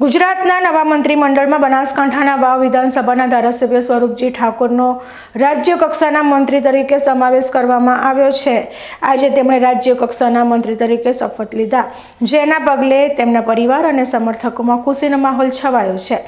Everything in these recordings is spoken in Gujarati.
ગુજરાતના નવા મંત્રીમંડળમાં બનાસકાંઠાના વાવ વિધાનસભાના ધારાસભ્ય સ્વરૂપજી ઠાકોરનો રાજ્ય કક્ષાના મંત્રી તરીકે સમાવેશ કરવામાં આવ્યો છે. આજે તેમણે રાજ્ય કક્ષાના મંત્રી તરીકે શપથ લીધા, જેના પગલે તેમના પરિવાર અને સમર્થકોમાં ખુશીનો માહોલ છવાયો છે.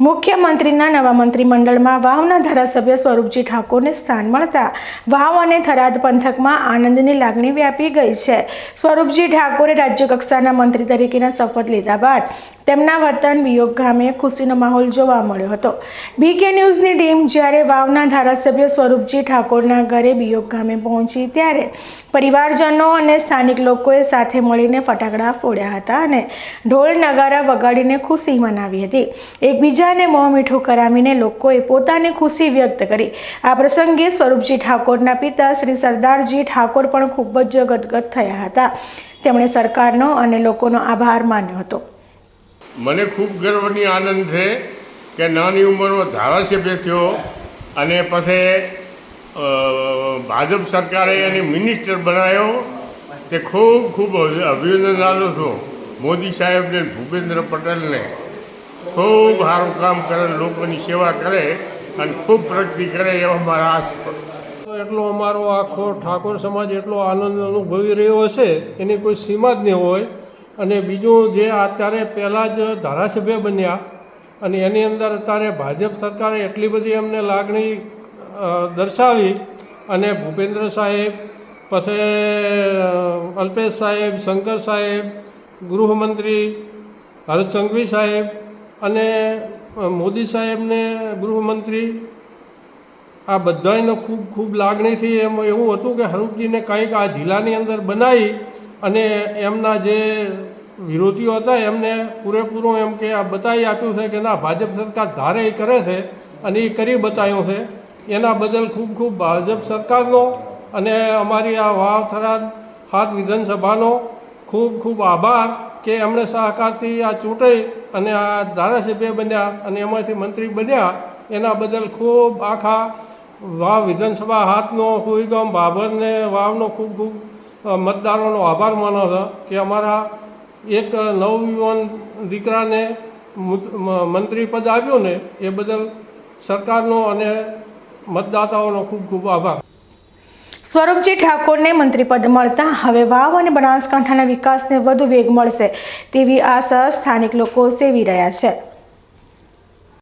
મુખ્યમંત્રીના નવા મંત્રીમંડળમાં વાવના ધારાસભ્ય સ્વરૂપજી ઠાકોરને સ્થાન મળતા વાવ અને થરાદ પંથકમાં આનંદની લાગણી વ્યાપી ગઈ છે. સ્વરૂપજી ઠાકોરે રાજ્ય કક્ષાના મંત્રી તરીકેના શપથ લીધા બાદ તેમના વતન વિયોગ ગામે ખુશીનો માહોલ જોવા મળ્યો હતો. બીકે ન્યૂઝની ટીમ જ્યારે વાવના ધારાસભ્ય સ્વરૂપજી ઠાકોરના ઘરે વિયોગ ગામે પહોંચી ત્યારે પરિવારજનો અને સ્થાનિક લોકોએ સાથે મળીને ફટાકડા ફોડ્યા હતા અને ઢોલ નગારા વગાડીને ખુશી મનાવી હતી. એકબીજાને મોં મીઠું કરાવીને લોકોએ પોતાની ખુશી વ્યક્ત કરી. આ પ્રસંગે સ્વરૂપજી ઠાકોરના પિતા શ્રી સરદારજી ઠાકોર પણ ખૂબ જ ગદગદ થયા હતા. તેમણે સરકારનો અને લોકોનો આભાર માન્યો હતો. મને ખૂબ ગર્વની આનંદ છે કે નાની ઉંમરમાં ધારાસભ્ય થયો અને પછી ભાજપ સરકારે એને મિનિસ્ટર બનાવ્યો. તે ખૂબ ખૂબ અભિનંદન આપું છું મોદી સાહેબને, ભૂપેન્દ્ર પટેલને. ખૂબ સારું કામ કરે, લોકોની સેવા કરે અને ખૂબ પ્રગતિ કરે એવા મારા એટલો અમારો આખો ઠાકોર સમાજ એટલો આનંદ અનુભવી રહ્યો હશે, એની કોઈ સીમા જ નહીં હોય. અને બીજું જે અત્યારે પહેલાં જ ધારાસભ્ય બન્યા અને એની અંદર અત્યારે ભાજપ સરકારે એટલી બધી એમને લાગણી દર્શાવી અને ભૂપેન્દ્ર સાહેબ, પછી અલ્પેશ સાહેબ, શંકર સાહેબ, ગૃહમંત્રી, હર્ષ સંઘવી સાહેબ અને મોદી સાહેબને ગૃહમંત્રી, આ બધાયનો ખૂબ ખૂબ લાગણીથી એમ એવું હતું કે હરૂપજીને કંઈક આ જિલ્લાની અંદર બનાવી અને એમના જે વિરોધીઓ હતા, એમને પૂરેપૂરું એમ કે આ બતાવી આપ્યું છે કે ના, ભાજપ સરકાર ધારે એ કરે છે અને એ કરી બતાવ્યું છે. એના બદલ ખૂબ ખૂબ ભાજપ સરકારનો અને અમારી આ વાવ થરાદ હાથ વિધાનસભાનો ખૂબ ખૂબ આભાર કે એમણે સહકારથી આ ચૂંટાઈ અને આ ધારાસભ્ય બન્યા અને એમાંથી મંત્રી બન્યા. એના બદલ ખૂબ આખા વાવ વિધાનસભા હાથનો હુઈગમ બાબરને વાવનો ખૂબ ખૂબ મતદારોનો આભાર માનો છો કે અમારા એક નવયુવાન દીકરાને મંત્રી પદ આપ્યું ને એ બદલ સરકારનો અને મતદાતાઓનો ખૂબ ખૂબ આભાર. સ્વરૂપજી ઠાકોરને મંત્રીપદ મળતા હવે વાવ અને બનાસકાંઠાના વિકાસને વધુ વેગ મળશે તેવી આશા સ્થાનિક લોકો સેવી રહ્યા છે.